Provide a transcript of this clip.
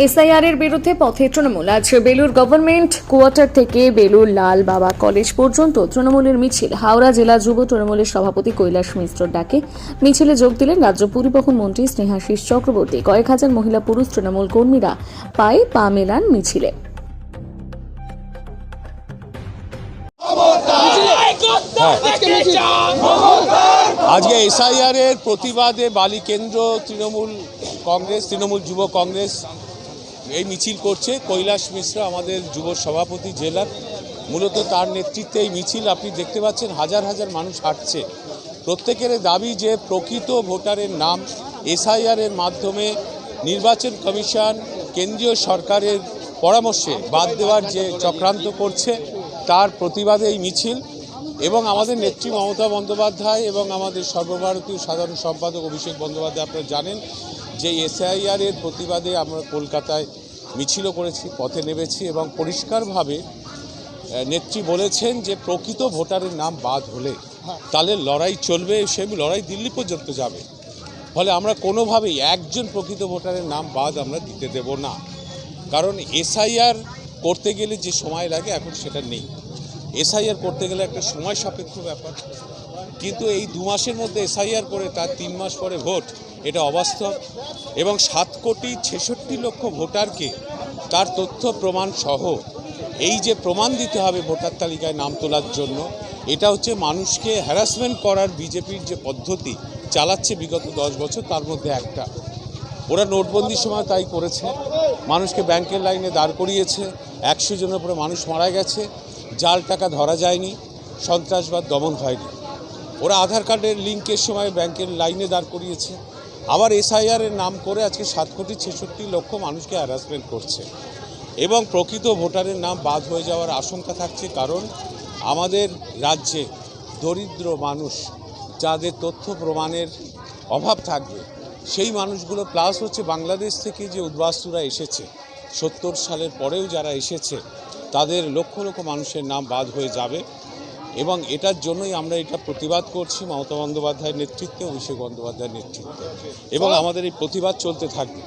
SIR এর বিরুদ্ধে পথে তৃণমূল। আজ বেলুর গভর্নমেন্ট কোয়ার্টার থেকে বেলুর লাল বাবা কলেজ পর্যন্ত তৃণমূলের মিছিল। হাওড়া জেলা যুব তৃণমূলের সভাপতি কৈলাস মিশ্রর ডাকে। মিছিলে যোগ দিলেন রাজ্য পরিবহন মন্ত্রী স্নেহাশিস চক্রবর্তী। কয়েক হাজার মহিলা পুরুষ তৃণমূল কর্মীরা পায়ে পা মেলান মিছিলে। আজকে এসআইআর এর প্রতিবাদে বালি কেন্দ্র তৃণমূল কংগ্রেস, তৃণমূল যুব কংগ্রেস এই মিছিল করছে। কৈলাস মিশ্র আমাদের যুব সভাপতি জেলার মূলত তার নেতৃত্বে এই মিছিল, আপনি দেখতে পাচ্ছেন হাজার হাজার মানুষ হাঁটছে। প্রত্যেকের দাবি যে প্রকৃত ভোটারের নাম এসআইআর এর মাধ্যমে নির্বাচন কমিশন কেন্দ্রীয় সরকারের পরামর্শে বাদ দেওয়ার যে চক্রান্ত করছে, তার প্রতিবাদে এই মিছিল। এবং আমাদের নেত্রী মমতা বন্দ্যোপাধ্যায় এবং আমাদের সর্বভারতীয় সাধারণ সম্পাদক অভিষেক বন্দ্যোপাধ্যায় আপনারা জানেন যে এসআইআর এর প্রতিবাদে আমরা কলকাতায় মিছিলও করেছি পথে নেমেছি এবং পরিষ্কারভাবে নেত্রী বলেছেন যে প্রকৃত ভোটারের নাম বাদ হলে তাহলে লড়াই চলবে সে লড়াই দিল্লি পর্যন্ত যাবে। ফলে আমরা কোনোভাবেই একজন প্রকৃত ভোটারের নাম বাদ আমরা দিতে দেব না। কারণ এসআইআর করতে গেলে যে সময় লাগে এখন সেটা নেই। এসআইআর করতে গেলে একটা সময় সাপেক্ষ ব্যাপার। কিন্তু এই দু মাসের মধ্যে এসআইআর করে তার তিন মাস পরে ভোট, এটা অবাস্তব। এবং সাত কোটি ছেষট্টি লক্ষ ভোটারকে তার তথ্য, প্রমাণ সহ এই যে প্রমাণ দিতে হবে ভোটার তালিকায় নাম তোলার জন্য, এটা হচ্ছে মানুষকে হ্যারাসমেন্ট করার বিজেপির যে পদ্ধতি চালাচ্ছে বিগত দশ বছর, তার মধ্যে একটা। ওরা নোটবন্দির সময় তাই করেছে। মানুষকে ব্যাংকের লাইনে দাঁড় করিয়েছে। একশো জনের উপরে মানুষ মারা গেছে। জাল টাকা ধরা যায়নি, সন্ত্রাসবাদ দমন হয়নি। ওরা আধার কার্ডের লিঙ্কের সময় ব্যাংকের লাইনে দাঁড় করিয়েছে। আবার এসআইআর এর নাম করে আজকে সাত কোটি ছেষট্টি লক্ষ মানুষকে হ্যারাসমেন্ট করছে। এবং প্রকৃত ভোটারের নাম বাদ হয়ে যাওয়ার আশঙ্কা থাকছে কারণ আমাদের রাজ্যে দরিদ্র মানুষ, যাদের তথ্য প্রমাণের অভাব থাকবে, সেই মানুষগুলো প্লাস হচ্ছে বাংলাদেশ থেকে যে উদ্বাস্তুরা এসেছে। সত্তর সালের পরেও যারা এসেছে তাদের লক্ষ লক্ষ মানুষের নাম বাদ হয়ে যাবে এবং এটার জন্যই আমরা এটা প্রতিবাদ করছি মমতা বন্দ্যোপাধ্যায়ের নেতৃত্বে অভিষেক বন্দ্যোপাধ্যায়ের নেতৃত্বে। এবং আমাদের এই প্রতিবাদ চলতে থাকবে।